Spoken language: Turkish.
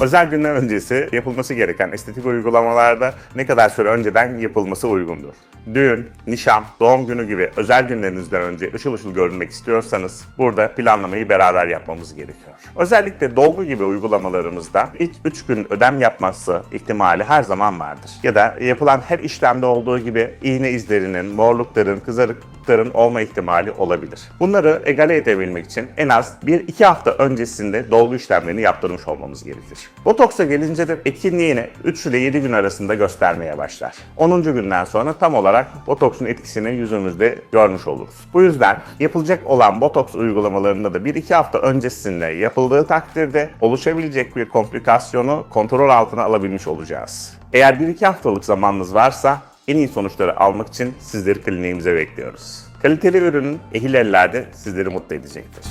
Özel günler öncesi yapılması gereken estetik uygulamalarda ne kadar süre önceden yapılması uygundur? Düğün, nişan, doğum günü gibi özel günlerinizden önce ışıl ışıl görünmek istiyorsanız burada planlamayı beraber yapmamız gerekiyor. Özellikle dolgu gibi uygulamalarımızda ilk 3 gün ödem yapması ihtimali her zaman vardır. Ya da yapılan her işlemde olduğu gibi iğne izlerinin, morlukların, kızarıklıkların olma ihtimali olabilir. Bunları egale edebilmek için en az 1-2 hafta öncesinde dolgu işlemlerini yaptırmış olmamız gerekir. Botoksa gelince de etkinliğini 3 ile 7 gün arasında göstermeye başlar. 10. günden sonra tam olarak botoksun etkisini yüzümüzde görmüş oluruz. Bu yüzden yapılacak olan botoks uygulamalarında da 1-2 hafta öncesinde yapıldığı takdirde oluşabilecek bir komplikasyonu kontrol altına alabilmiş olacağız. Eğer 1-2 haftalık zamanınız varsa en iyi sonuçları almak için sizleri kliniğimize bekliyoruz. Kaliteli ürünün ehil ellerde sizleri mutlu edecektir.